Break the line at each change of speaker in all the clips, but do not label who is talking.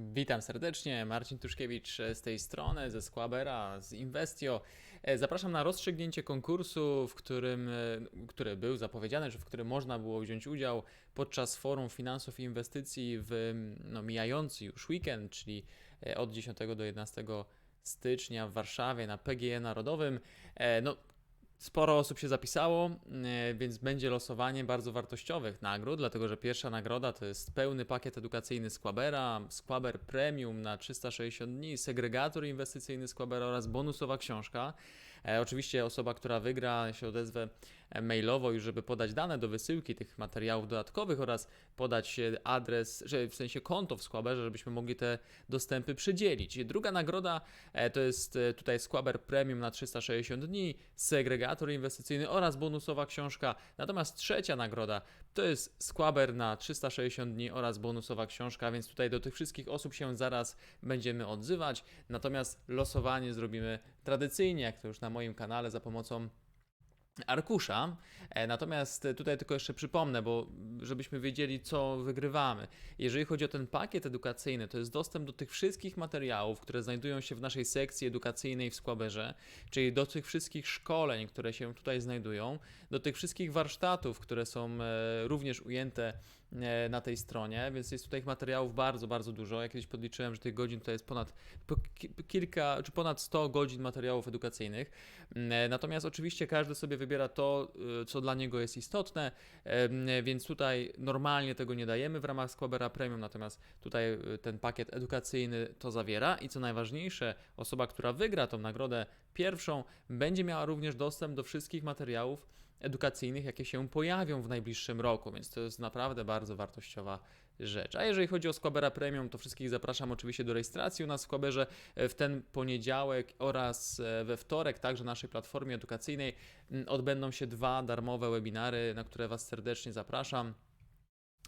Witam serdecznie, Marcin Tuszkiewicz z tej strony, ze Squabera, z Investio. E, Zapraszam na rozstrzygnięcie konkursu, w którym, e, który był zapowiedziany, że w którym można było wziąć udział podczas Forum Finansów i Inwestycji w no, mijający już weekend, czyli e, od 10 do 11 stycznia w Warszawie na PGE Narodowym. E, No, Sporo osób się zapisało, e, więc będzie losowanie bardzo wartościowych nagród, dlatego że pierwsza nagroda to jest pełny pakiet edukacyjny Squabera, Squaber Premium na 360 dni, segregator inwestycyjny Squabera oraz bonusowa książka. E, oczywiście osoba, która wygra się odezwę e, mailowo już, żeby podać dane do wysyłki tych materiałów dodatkowych oraz podać e, adres, w sensie konto w Squaberze, żebyśmy mogli te dostępy przydzielić. Druga nagroda to jest tutaj Squaber Premium na 360 dni, segregator inwestycyjny oraz bonusowa książka. Natomiast trzecia nagroda to jest Squaber na 360 dni oraz bonusowa książka, więc tutaj do tych wszystkich osób się zaraz będziemy odzywać. Natomiast losowanie zrobimy tradycyjnie, jak to już na kanale, za pomocą arkusza. E, Natomiast tutaj tylko jeszcze przypomnę, bo żebyśmy wiedzieli, co wygrywamy. Jeżeli chodzi o ten pakiet edukacyjny, to jest dostęp do tych wszystkich materiałów, które znajdują się w naszej sekcji edukacyjnej w Squaberze, czyli do tych wszystkich szkoleń, które się tutaj znajdują, do tych wszystkich warsztatów, które są e, również ujęte na tej stronie, więc jest tutaj materiałów bardzo, bardzo dużo. Ja kiedyś podliczyłem, że tych godzin to jest ponad po ki- kilka, czy ponad 100 godzin materiałów edukacyjnych. Mm, Natomiast oczywiście każdy sobie wybiera to, y, co dla niego jest istotne, więc tutaj normalnie tego nie dajemy w ramach Squabera Premium, natomiast tutaj ten pakiet edukacyjny to zawiera i co najważniejsze, osoba, która wygra tą nagrodę pierwszą, będzie miała również dostęp do wszystkich materiałów edukacyjnych, jakie się pojawią w najbliższym roku, więc to jest naprawdę bardzo wartościowa rzecz. A jeżeli chodzi o Squabera Premium, to wszystkich zapraszam oczywiście do rejestracji u nas w Squaberze w ten poniedziałek oraz e, we wtorek, także na naszej platformie edukacyjnej m, odbędą się dwa darmowe webinary, na które Was serdecznie zapraszam.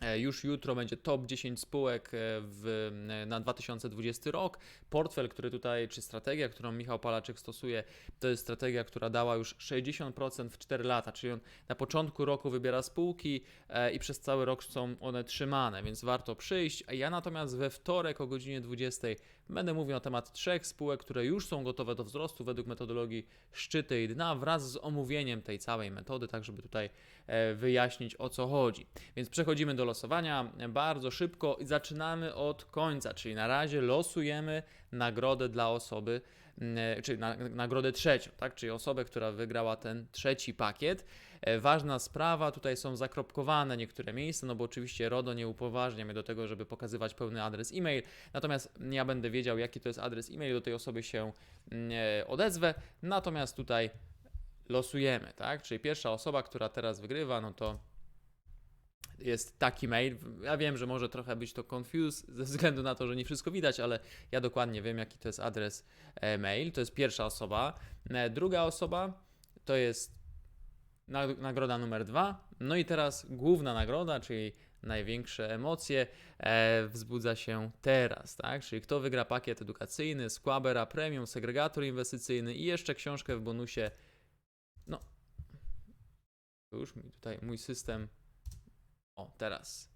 E, Już jutro będzie top 10 spółek e, w, na 2020 rok. Portfel, który tutaj, czy strategia, którą Michał Palaczek stosuje, to jest strategia, która dała już 60% w 4 lata, czyli on na początku roku wybiera spółki e, i przez cały rok są one trzymane, więc warto przyjść. Ja natomiast we wtorek o godzinie 20 będę mówił na temat trzech spółek, które już są gotowe do wzrostu według metodologii szczyty i dna, wraz z omówieniem tej całej metody, tak żeby tutaj e, wyjaśnić o co chodzi. Więc przechodzimy do losowania bardzo szybko i zaczynamy od końca, czyli na razie losujemy nagrodę dla osoby, mm, czyli na, nagrodę trzecią, tak? czyli osobę, która wygrała ten trzeci pakiet. E, Ważna sprawa, tutaj są zakropkowane niektóre miejsca, no bo oczywiście RODO nie upoważnia mnie do tego, żeby pokazywać pełny adres e-mail, natomiast ja będę wiedział, jaki to jest adres e-mail, do tej osoby się mm, e, odezwę, natomiast tutaj losujemy, tak? Czyli pierwsza osoba, która teraz wygrywa, no to jest taki mail. Ja wiem, że może trochę być to confuse ze względu na to, że nie wszystko widać, ale ja dokładnie wiem, jaki to jest adres e, mail. To jest pierwsza osoba. E, Druga osoba to jest na- nagroda numer dwa. No i teraz główna nagroda, czyli największe emocje, e, wzbudza się teraz, tak? Czyli kto wygra pakiet edukacyjny, Squabera Premium, segregator inwestycyjny i jeszcze książkę w bonusie. No, już mi tutaj mój system. O, teraz.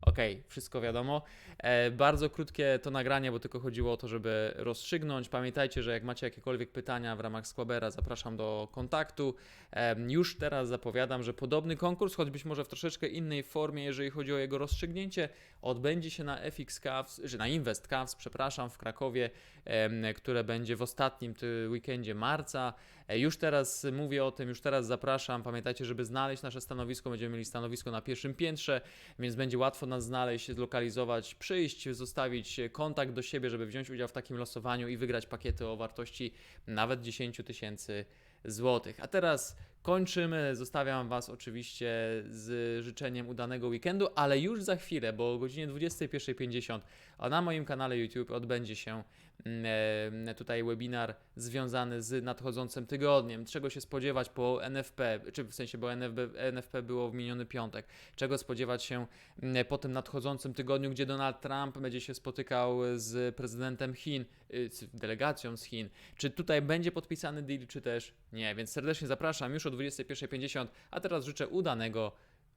Okej, wszystko wiadomo. E, bardzo krótkie to nagranie, bo tylko chodziło o to, żeby rozstrzygnąć. Pamiętajcie, że jak macie jakiekolwiek pytania w ramach Squabera, zapraszam do kontaktu. E, już teraz zapowiadam, że podobny konkurs, choć być może w troszeczkę innej formie, jeżeli chodzi o jego rozstrzygnięcie, odbędzie się na FX Cavs, że na Invest Cavs, przepraszam, w Krakowie, em, które będzie w ostatnim weekendzie marca. E, Już teraz mówię o tym, już teraz zapraszam. Pamiętajcie, żeby znaleźć nasze stanowisko. Będziemy mieli stanowisko na pierwszym piętrze, więc będzie łatwo nas znaleźć, zlokalizować, przyjść, zostawić kontakt do siebie, żeby wziąć udział w takim losowaniu i wygrać pakiety o wartości nawet 10 tysięcy złotych. A teraz kończymy. Zostawiam Was oczywiście z życzeniem udanego weekendu, ale już za chwilę, bo o godzinie 21.50, a na moim kanale YouTube odbędzie się mm, e, tutaj webinar związany z nadchodzącym tygodniem. Czego się spodziewać po NFP, czy w sensie, bo NFP, NFP było w miniony piątek. Czego spodziewać się mm, po tym nadchodzącym tygodniu, gdzie Donald Trump będzie się spotykał z prezydentem Chin, y, z delegacją z Chin. Czy tutaj będzie podpisany deal, czy też nie? Więc serdecznie zapraszam już o 21.50, a teraz życzę udanego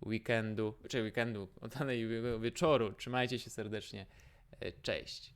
weekendu, czy weekendu, udanego wieczoru. Trzymajcie się serdecznie. E, Cześć.